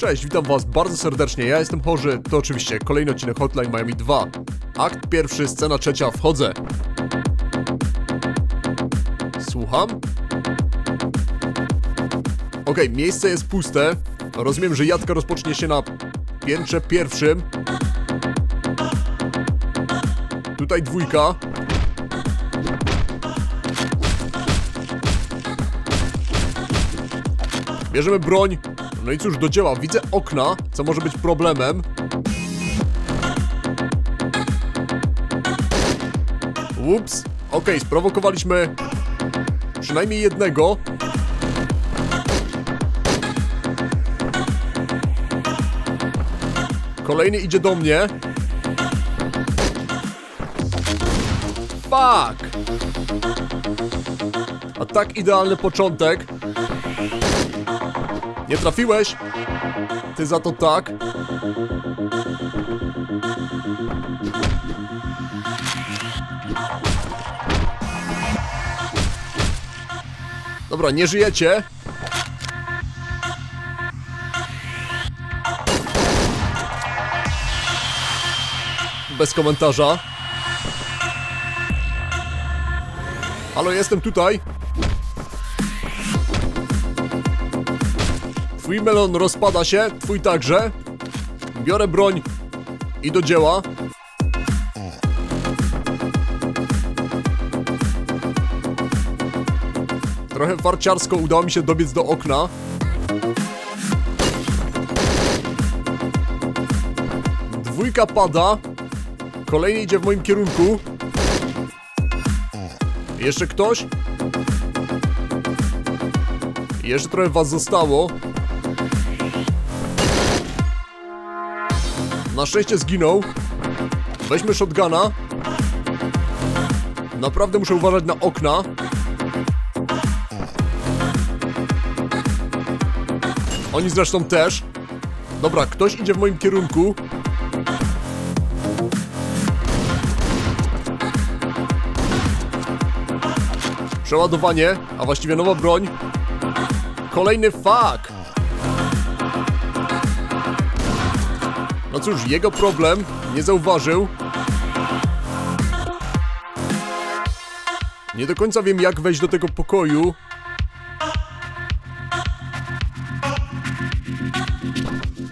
Cześć, witam was bardzo serdecznie, ja jestem Chorzy, to oczywiście kolejny odcinek Hotline Miami 2. Akt pierwszy, scena trzecia, wchodzę. Słucham? Okej, miejsce jest puste. Rozumiem, że jadka rozpocznie się na piętrze pierwszym. Tutaj dwójka. Bierzemy broń. No i cóż, do dzieła. Widzę okna, co może być problemem. Ups. Okej, sprowokowaliśmy przynajmniej jednego. Kolejny idzie do mnie. Fuck! A tak idealny początek. Nie trafiłeś? Ty za to tak. Dobra, nie żyjecie. Bez komentarza. Halo, jestem tutaj. Twój melon rozpada się, twój także. Biorę broń i do dzieła. Trochę warciarsko udało mi się dobiec do okna. Dwójka pada. Kolejny idzie w moim kierunku. Jeszcze ktoś? Jeszcze trochę was zostało. Na szczęście zginął. Weźmy shotguna. Naprawdę muszę uważać na okna. Oni zresztą też. Dobra, ktoś idzie w moim kierunku. Przeładowanie, a właściwie nowa broń. Kolejny fuck. No cóż, jego problem nie zauważył. Nie do końca wiem, jak wejść do tego pokoju.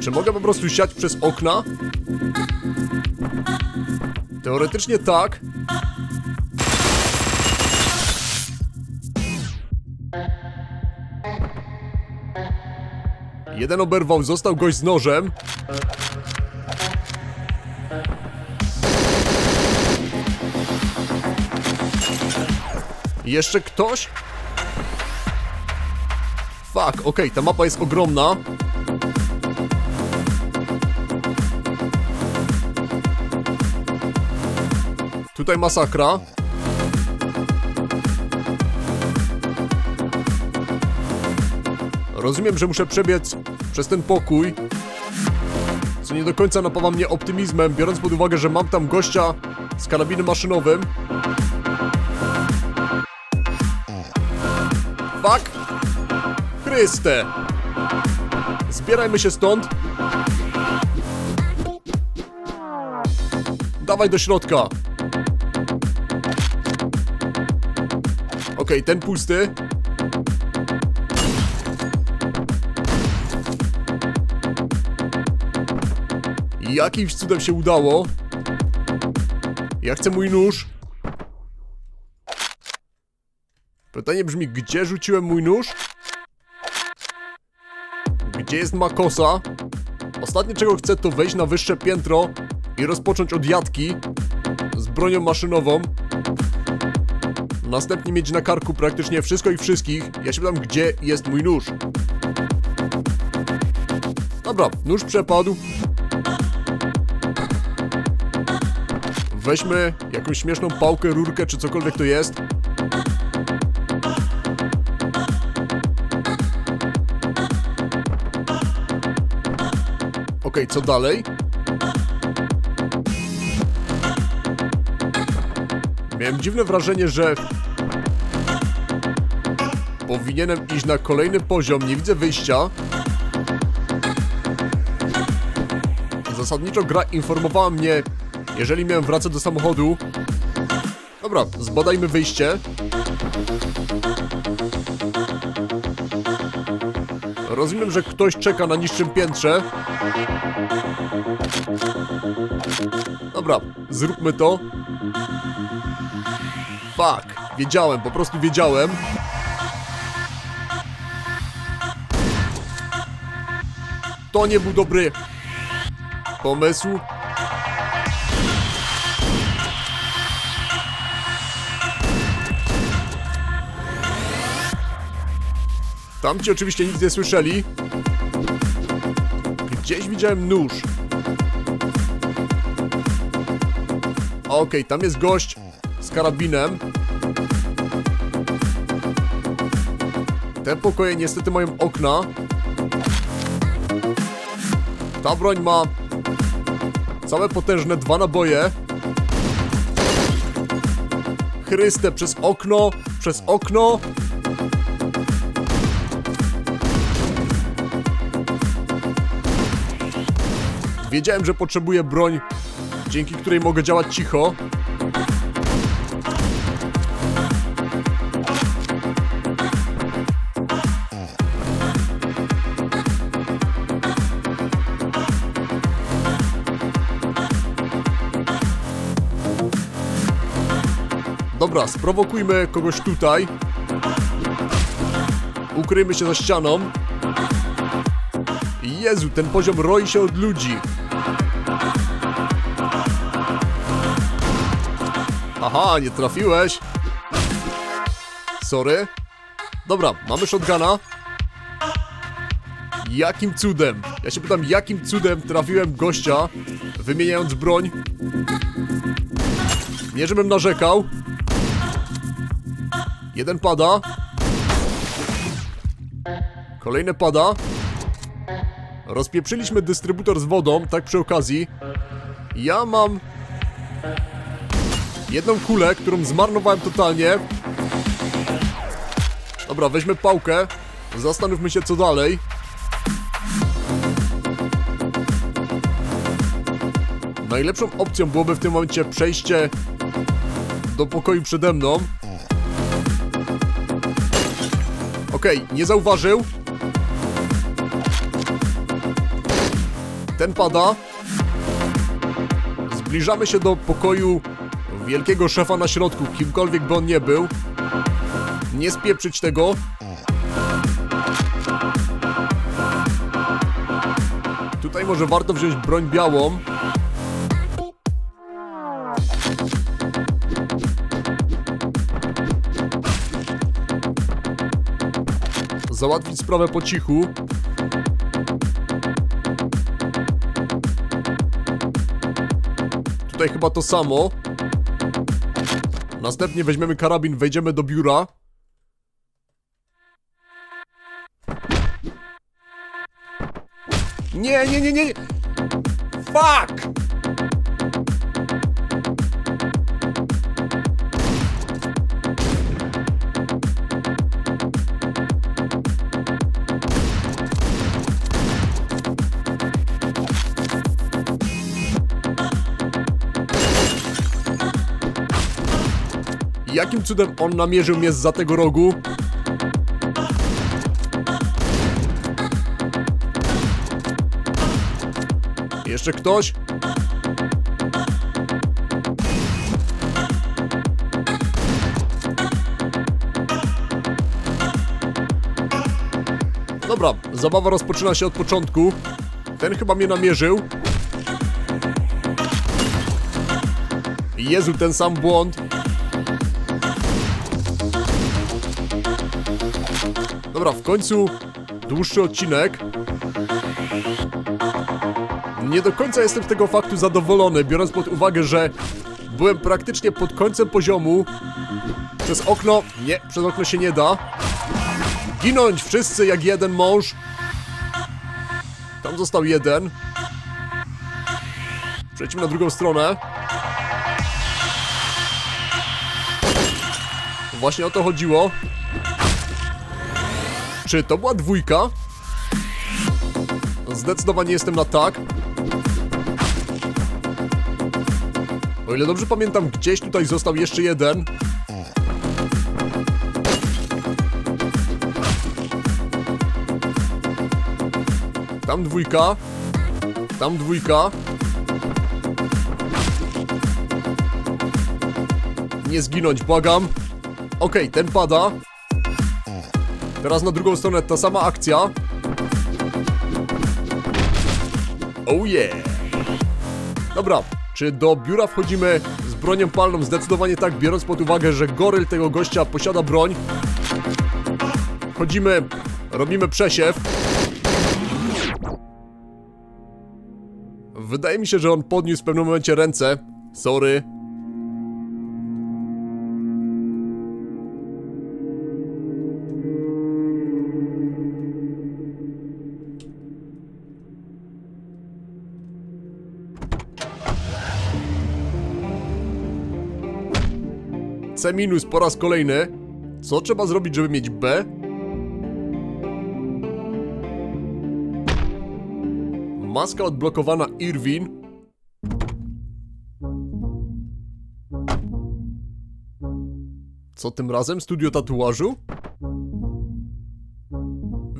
Czy mogę po prostu siać przez okna? Teoretycznie tak. Jeden oberwał, został gość z nożem. Jeszcze ktoś? Fuck, okej, ta mapa jest ogromna. Tutaj masakra. Rozumiem, że muszę przebiec przez ten pokój. Co nie do końca napawa mnie optymizmem, biorąc pod uwagę, że mam tam gościa z karabinem maszynowym. Fuck! Chryste! Zbierajmy się stąd. Dawaj do środka. Okej, ten pusty. Jakimś cudem się udało. Ja chcę mój nóż. Pytanie brzmi, gdzie rzuciłem mój nóż? Gdzie jest Makosa? Ostatnie czego chcę to wejść na wyższe piętro i rozpocząć od jatki z bronią maszynową. Następnie mieć na karku praktycznie wszystko i wszystkich. Ja się pytam, gdzie jest mój nóż. Dobra, nóż przepadł. Weźmy jakąś śmieszną pałkę, rurkę czy cokolwiek to jest. Okej, co dalej? Miałem dziwne wrażenie, że powinienem iść na kolejny poziom, nie widzę wyjścia. Zasadniczo gra informowała mnie, jeżeli miałem wracać do samochodu. Dobra, zbadajmy wyjście. Rozumiem, że ktoś czeka na niższym piętrze. Dobra, zróbmy to. Fuck, wiedziałem, po prostu wiedziałem. To nie był dobry pomysł. Tamci oczywiście nic nie słyszeli. Gdzieś widziałem nóż. Okej, tam jest gość z karabinem. Te pokoje niestety mają okna. Ta broń ma całe potężne dwa naboje. Chryste, przez okno, przez okno. Wiedziałem, że potrzebuję broń, dzięki której mogę działać cicho. Dobra, sprowokujmy kogoś tutaj. Ukryjmy się za ścianą. Jezu, ten poziom roi się od ludzi. Aha, nie trafiłeś. Sorry. Dobra, mamy shotguna. Jakim cudem? Ja się pytam, jakim cudem trafiłem gościa, wymieniając broń? Nie, żebym narzekał. Jeden pada. Kolejny pada. Rozpieprzyliśmy dystrybutor z wodą, tak przy okazji. Ja mam jedną kulę, którą zmarnowałem totalnie. Dobra, weźmy pałkę. Zastanówmy się co dalej. Najlepszą opcją byłoby w tym momencie przejście do pokoju przede mną. Okej, nie zauważył. Ten pada. Zbliżamy się do pokoju wielkiego szefa na środku, kimkolwiek by on nie był. Nie spieprzyć tego. Tutaj może warto wziąć broń białą. Załatwić sprawę po cichu. Tutaj chyba to samo. Następnie weźmiemy karabin, wejdziemy do biura. Nie, nie, nie, nie! Fuck! Jakim cudem on namierzył mnie za tego rogu? Jeszcze ktoś? Dobra, zabawa rozpoczyna się od początku. Ten chyba mnie namierzył. Jezu, ten sam błąd. Dobra, w końcu dłuższy odcinek. Nie do końca jestem z tego faktu zadowolony, biorąc pod uwagę, że byłem praktycznie pod końcem poziomu. Przez okno... Nie, przez okno się nie da. Ginąć wszyscy jak jeden mąż. Tam został jeden. Przejdźmy na drugą stronę. Właśnie o to chodziło. Czy to była dwójka? Zdecydowanie jestem na tak. O ile dobrze pamiętam, gdzieś tutaj został jeszcze jeden. Tam dwójka. Tam dwójka. Nie zginąć, błagam. Okej, ten pada. Teraz na drugą stronę ta sama akcja. Oh yeah! Dobra, czy do biura wchodzimy z bronią palną? Zdecydowanie tak, biorąc pod uwagę, że goryl tego gościa posiada broń. Wchodzimy, robimy przesiew. Wydaje mi się, że on podniósł w pewnym momencie ręce. Sorry. C minus po raz kolejny. Co trzeba zrobić, żeby mieć B? Maska odblokowana Irwin. Co tym razem? Studio tatuażu?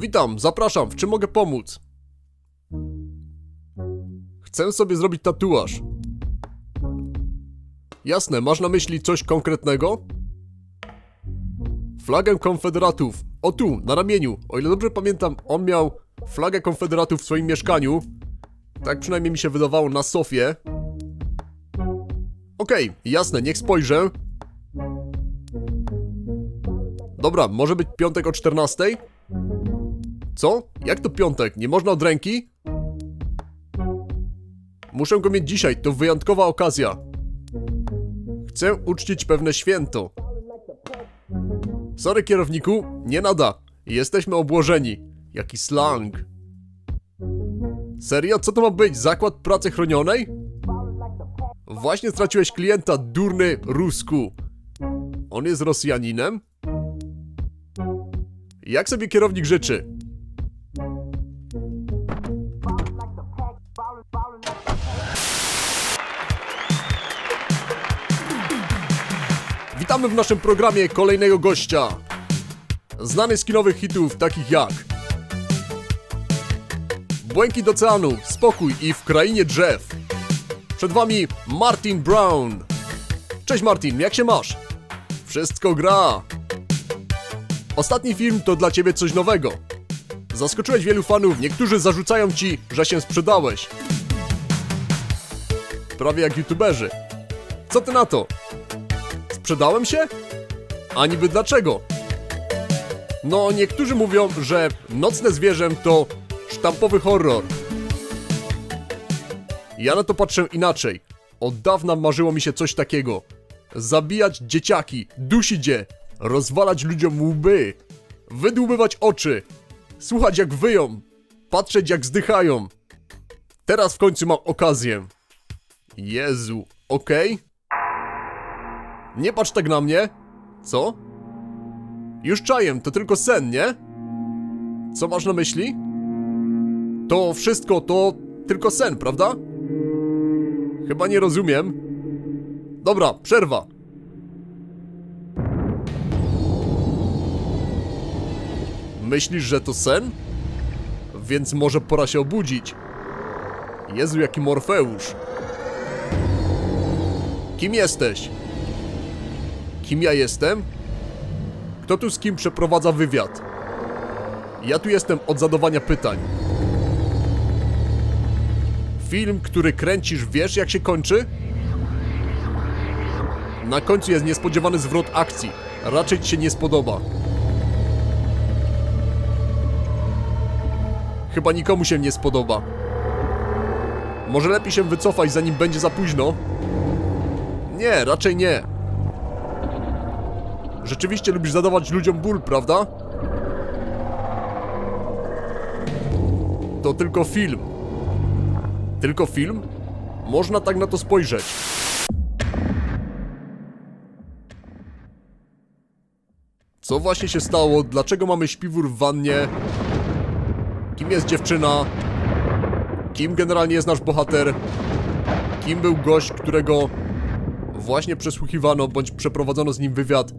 Witam, zapraszam, w czym mogę pomóc? Chcę sobie zrobić tatuaż. Jasne, masz na myśli coś konkretnego? Flagę konfederatów. O tu, na ramieniu. O ile dobrze pamiętam, on miał flagę konfederatów w swoim mieszkaniu. Tak przynajmniej mi się wydawało na sofie. Okej, jasne, niech spojrzę. Dobra, może być piątek o 14? Co? Jak to piątek? Nie można od ręki? Muszę go mieć dzisiaj, to wyjątkowa okazja. Chcę uczcić pewne święto. Sorry kierowniku, nie nada. Jesteśmy obłożeni. Jaki slang. Serio? Co to ma być? Zakład pracy chronionej? Właśnie straciłeś klienta, durny Rusku. On jest Rosjaninem? Jak sobie kierownik życzy? Witamy w naszym programie kolejnego gościa. Znany z kinowych hitów takich jak Błękit Oceanu, Spokój i W Krainie Drzew. Przed wami Martin Brown. Cześć Martin, jak się masz? Wszystko gra. Ostatni film to dla ciebie coś nowego. Zaskoczyłeś wielu fanów, niektórzy zarzucają ci, że się sprzedałeś. Prawie jak youtuberzy. Co ty na to? Sprzedałem się? A niby dlaczego? No, niektórzy mówią, że Nocne Zwierzę to sztampowy horror. Ja na to patrzę inaczej. Od dawna marzyło mi się coś takiego. Zabijać dzieciaki, dusić je, rozwalać ludziom łby, wydłubywać oczy, słuchać jak wyją, patrzeć jak zdychają. Teraz w końcu mam okazję. Jezu, okej? Nie patrz tak na mnie. Co? Już czajem, to tylko sen, nie? Co masz na myśli? To wszystko to tylko sen, prawda? Chyba nie rozumiem. Dobra, przerwa. Myślisz, że to sen? Więc może pora się obudzić. Jezu, jaki Morfeusz. Kim jesteś? Kim ja jestem? Kto tu z kim przeprowadza wywiad? Ja tu jestem od zadawania pytań. Film, który kręcisz, wiesz jak się kończy? Na końcu jest niespodziewany zwrot akcji. Raczej ci się nie spodoba. Chyba nikomu się nie spodoba. Może lepiej się wycofać, zanim będzie za późno? Nie, raczej nie. Rzeczywiście lubisz zadawać ludziom ból, prawda? To tylko film. Tylko film? Można tak na to spojrzeć. Co właśnie się stało? Dlaczego mamy śpiwór w wannie? Kim jest dziewczyna? Kim generalnie jest nasz bohater? Kim był gość, którego właśnie przesłuchiwano bądź przeprowadzono z nim wywiad.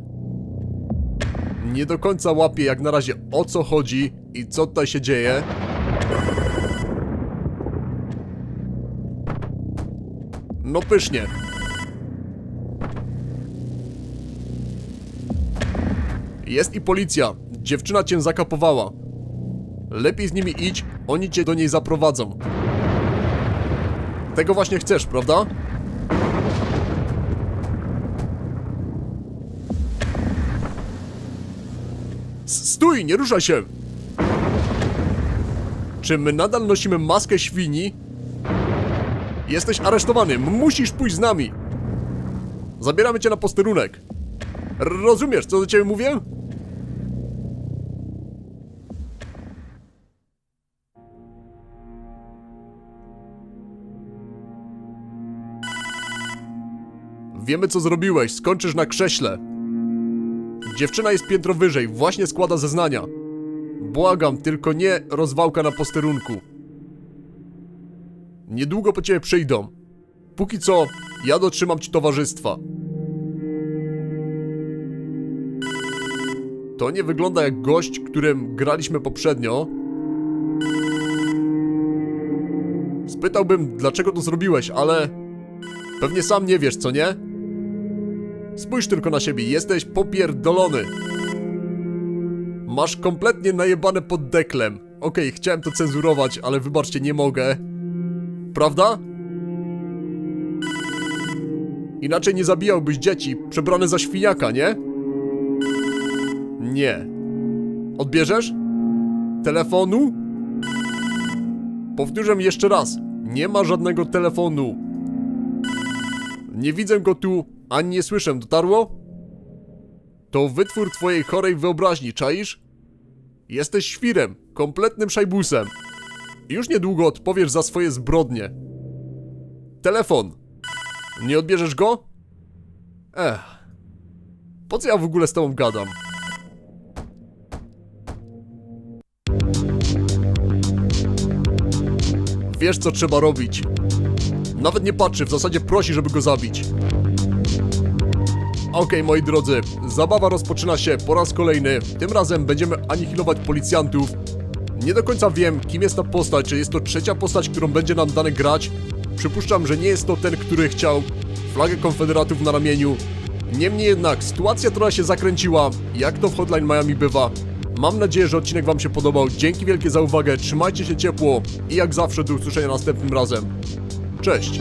Nie do końca łapie jak na razie o co chodzi i co tutaj się dzieje. No pysznie. Jest i policja. Dziewczyna cię zakapowała. Lepiej z nimi idź, oni cię do niej zaprowadzą. Tego właśnie chcesz, prawda? Stój, nie ruszaj się! Czy my nadal nosimy maskę świni? Jesteś aresztowany, musisz pójść z nami! Zabieramy cię na posterunek. Rozumiesz, co do ciebie mówię? Wiemy co zrobiłeś, skończysz na krześle. Dziewczyna jest piętro wyżej, właśnie składa zeznania. Błagam, tylko nie rozwałka na posterunku. Niedługo po ciebie przyjdą. Póki co, ja dotrzymam ci towarzystwa. To nie wygląda jak gość, którym graliśmy poprzednio. Spytałbym, dlaczego to zrobiłeś, ale pewnie sam nie wiesz, co nie? Spójrz tylko na siebie, jesteś popierdolony. Masz kompletnie najebane pod deklem. Okej, chciałem to cenzurować, ale wybaczcie, nie mogę. Prawda? Inaczej nie zabijałbyś dzieci, przebrany za świniaka, nie? Nie. Odbierzesz? Telefonu? Powtórzę jeszcze raz. Nie ma żadnego telefonu. Nie widzę go tu, ani nie słyszę, dotarło? To wytwór twojej chorej wyobraźni, czaisz? Jesteś świrem, kompletnym szajbusem. Już niedługo odpowiesz za swoje zbrodnie. Telefon. Nie odbierzesz go? Ech. Po co ja w ogóle z tobą gadam? Wiesz co trzeba robić. Nawet nie patrzy, w zasadzie prosi, żeby go zabić. Okej, moi drodzy, zabawa rozpoczyna się po raz kolejny. Tym razem będziemy anihilować policjantów. Nie do końca wiem, kim jest ta postać, czy jest to trzecia postać, którą będzie nam dane grać. Przypuszczam, że nie jest to ten, który chciał flagę konfederatów na ramieniu. Niemniej jednak, sytuacja trochę się zakręciła, jak to w Hotline Miami bywa. Mam nadzieję, że odcinek Wam się podobał. Dzięki wielkie za uwagę, trzymajcie się ciepło i jak zawsze do usłyszenia następnym razem. Cześć!